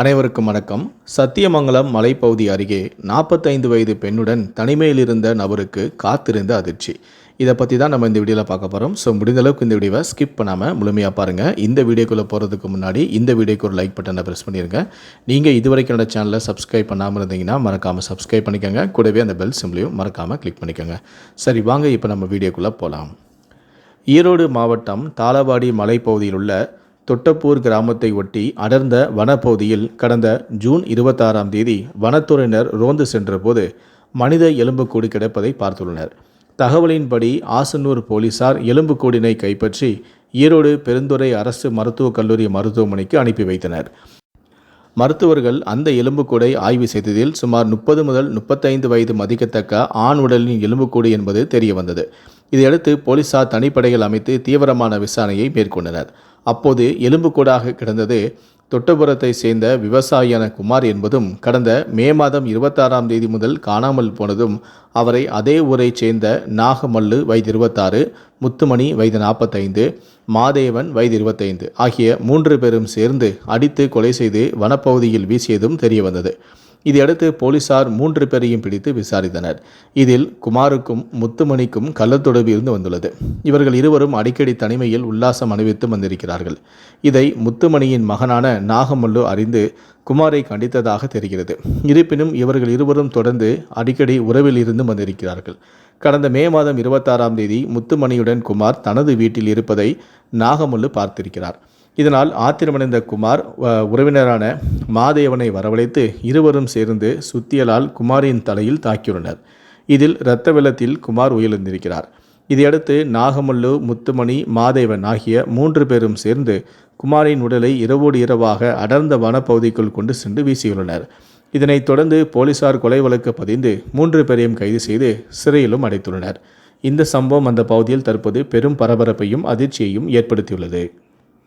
அனைவருக்கும் வணக்கம். சத்தியமங்கலம் மலைப்பகுதி அருகே நாற்பத்தைந்து வயது பெண்ணுடன் தனிமையில் இருந்த நபருக்கு காத்திருந்த அதிர்ச்சி. இதை பற்றி தான் நம்ம இந்த வீடியோவில் பார்க்க போகிறோம் ஸோ முடிந்த அளவுக்கு இந்த வீடியோவை ஸ்கிப் பண்ணாமல் முழுமையாக பாருங்கள் இந்த வீடியோக்குள்ளே போகிறதுக்கு முன்னாடி இந்த வீடியோக்கு ஒரு லைக் பட்டனை ப்ரெஸ் பண்ணிடுங்க நீங்கள் இதுவரைக்கும் என்னோட சேனலை சப்ஸ்கிரைப் பண்ணாமல் இருந்தீங்கன்னா மறக்காமல் சப்ஸ்கிரைப் பண்ணிக்கோங்க. கூடவே அந்த பெல் சிம்லையும் மறக்காமல் கிளிக் பண்ணிக்கோங்க. சரி வாங்க இப்போ நம்ம வீடியோக்குள்ளே போகலாம் ஈரோடு மாவட்டம் தாளவாடி மலைப்பகுதியில் உள்ள தொட்டப்பூர் கிராமத்தை ஒட்டி அடர்ந்த வனப்பகுதியில் கடந்த ஜூன் இருபத்தாறாம் தேதி வனத்துறையினர் ரோந்து சென்றபோது மனித எலும்புக்கூடு கிடப்பதை பார்த்துள்ளனர். தகவலின்படி ஆசனூர் போலீசார் எலும்புக்கூடினை கைப்பற்றி ஈரோடு பெருந்துறை அரசு மருத்துவக் கல்லூரி மருத்துவமனைக்கு அனுப்பி வைத்தனர். மருத்துவர்கள் அந்த எலும்புக்கூடை ஆய்வு செய்ததில் சுமார் முப்பது முதல் முப்பத்தைந்து வயது மதிக்கத்தக்க ஆண் உடலின் எலும்புக்கூடு என்பது தெரிய வந்தது இதையடுத்து போலீசார் தனிப்படைகள் அமைத்து தீவிரமான விசாரணையை மேற்கொண்டனர். அப்போது எலும்புக்கூடாக கிடந்தது தொட்டபுரத்தை சேர்ந்த விவசாயியான குமார் என்பதும் கடந்த மே மாதம் இருபத்தாறாம் தேதி முதல் காணாமல் போனதும் அவரை அதே ஊரைச் சேர்ந்த நாகமல்லு வயது இருபத்தாறு முத்துமணி வயது நாற்பத்தைந்து மாதேவன் வயது இருபத்தைந்து ஆகிய மூன்று பேரும் சேர்ந்து அடித்து கொலை செய்து வனப்பகுதியில் வீசியதும் தெரியவந்தது. இதையடுத்து போலீசார் மூன்று பேரையும் பிடித்து விசாரித்தனர். இதில் குமாருக்கும் முத்துமணிக்கும் கள்ளத்தொடர்பு இருந்து வந்துள்ளது. இவர்கள் இருவரும் அடிக்கடி தனிமையில் உல்லாசம் அணிவித்து வந்திருக்கிறார்கள். இதை முத்துமணியின் மகனான நாகமல்லு அறிந்து குமாரை கண்டித்ததாக தெரிகிறது. இருப்பினும் இவர்கள் இருவரும் தொடர்ந்து அடிக்கடி உறவில் இருந்து வந்திருக்கிறார்கள். கடந்த மே மாதம் இருபத்தாறாம் தேதி முத்துமணியுடன் குமார் தனது வீட்டில் இருப்பதை நாகமல்லு பார்த்திருக்கிறார். இதனால் ஆத்திரமடைந்த குமார் உறவினரான மாதேவனை வரவழைத்து இருவரும் சேர்ந்து சுத்தியலால் குமாரின் தலையில் தாக்கியுள்ளனர். இதில் இரத்த வெள்ளத்தில் குமார் உயிரிழந்திருக்கிறார். இதையடுத்து நாகமல்லு முத்துமணி மாதேவன் ஆகிய மூன்று பேரும் சேர்ந்து குமாரின் உடலை இரவோடு இரவாக அடர்ந்த வனப்பகுதிக்குள் கொண்டு சென்று வீசியுள்ளனர். இதனைத் தொடர்ந்து போலீசார் கொலை வழக்கு பதிந்து மூன்று பேரையும் கைது செய்து சிறையிலும் அடைத்துள்ளனர். இந்த சம்பவம் அந்த பகுதியில் தற்போது பெரும் பரபரப்பையும் அதிர்ச்சியையும் ஏற்படுத்தியுள்ளது.